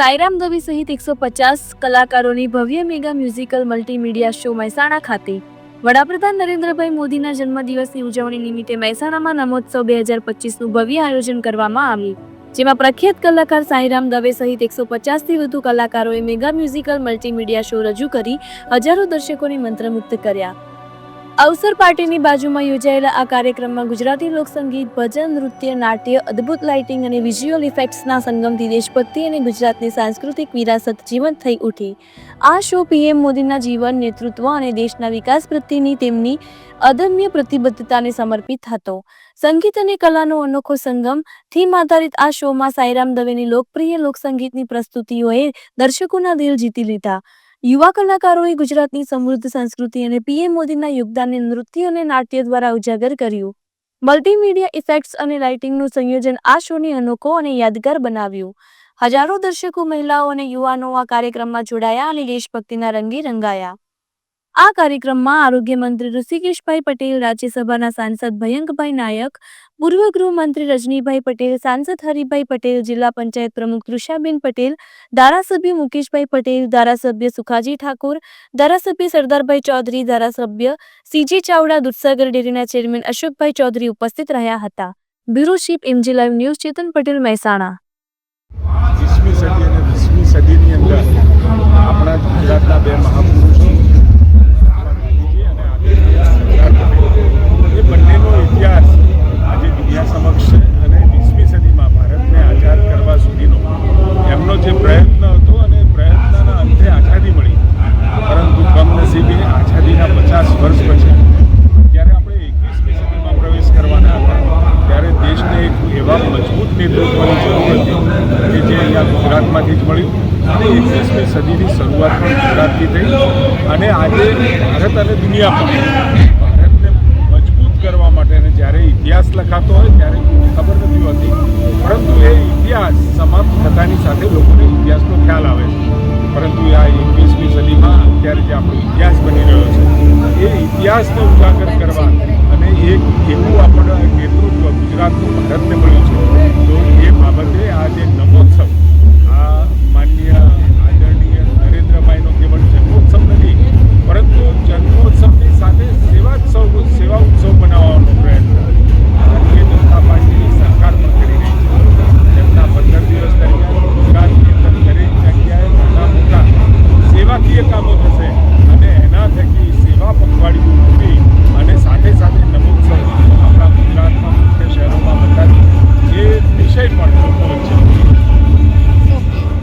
સાયરામ દવે સહિત એકસો પચાસ કલાકારોની ભવ્ય mega musical multimedia show Mehsana ખાતે. વડાપ્રધાન નરેન્દ્રભાઈ મોદીના જન્મદિવસની ઉજવણી નિમિત્તે મહેસાણામાં નમોત્સવ બે હજાર પચીસનું ભવ્ય આયોજન કરવામાં આવ્યું. જેમાં પ્રખ્યાત કલાકાર સાંઈરામ દવે સહિત એકસો પચાસથી વધુ કલાકારોએ મેગા મ્યુઝિકલ મલ્ટીમીડિયા શો રજૂ કરી હજારો દર્શકોને મંત્રમુગ્ધ કર્યા. અવસર પાર્ટીની બાજુમાં યોજાયેલા આ કાર્યક્રમમાં ગુજરાતી લોકસંગીત, ભજન, નૃત્ય, નાટ્ય, અદ્ભુત લાઇટિંગ અને વિઝ્યુઅલ ઇફેક્ટ્સના સંગમથી દેશભક્તિ અને ગુજરાતની સાંસ્કૃતિક વિરાસત જીવંત થઈ ઉઠી. આ શો પીએમ મોદીના જીવન, નેતૃત્વ અને દેશના વિકાસ પ્રત્યેની તેમની અદમ્ય પ્રતિબદ્ધતાને સમર્પિત હતો. સંગીત અને કલાનો અનોખો સંગમ થીમ આધારિત આ શોમાં સાઈરામ દવેની લોકપ્રિય લોકસંગીતની પ્રસ્તુતિઓએ દર્શકોના દિલ જીતી લીધા. યુવા કલાકારોએ ગુજરાતની સમૃદ્ધ સંસ્કૃતિ અને પીએમ મોદીના યોગદાનને નૃત્ય અને નાટ્ય દ્વારા ઉજાગર કર્યું. મલ્ટીમીડિયા ઇફેક્ટ્સ અને લાઇટિંગનું સંયોજન આ શોને અનોખો અને યાદગાર બનાવ્યું. હજારો દર્શકો, મહિલાઓ અને યુવાનો આ કાર્યક્રમમાં જોડાયા અને દેશભક્તિના રંગે રંગાયા. આ કાર્યક્રમમાં આરોગ્ય મંત્રી ઋષિકેશભાઈ પટેલ, રાજ્યસભાના સાંસદ ભયંકભાઈ નાયક, પૂર્વ ગૃહમંત્રી રજનીભાઈ પટેલ, સાંસદ હરિભાઈ પટેલ, જિલ્લા પંચાયત પ્રમુખ તૃષાબેન પટેલ, ધારાસભ્ય મુકેશભાઈ પટેલ, ધારાસભ્ય સુખાજી ઠાકોર, ધારાસભ્ય સરદારભાઈ ચૌધરી, ધારાસભ્ય સીજી ચાવડા, દૂધસાગર ડેરીના ચેરમેન અશોકભાઈ ચૌધરી ઉપસ્થિત રહ્યા હતા. Bureau chief MG live news Chetan Patel Mehsana. સદીની અંદર વર્ષ પછી. જ્યારે આપણે એકવીસમી સદીમાં પ્રવેશ કરવાના હતા, ત્યારે દેશને એક એવા મજબૂત નેતૃત્વની જરૂર હતી કે જે અહીંયા ગુજરાતમાંથી જ મળ્યું. અને એકવીસમી સદીની શરૂઆત પણ ગુજરાતથી થઈ. અને આજે ભારત અને દુનિયા પણ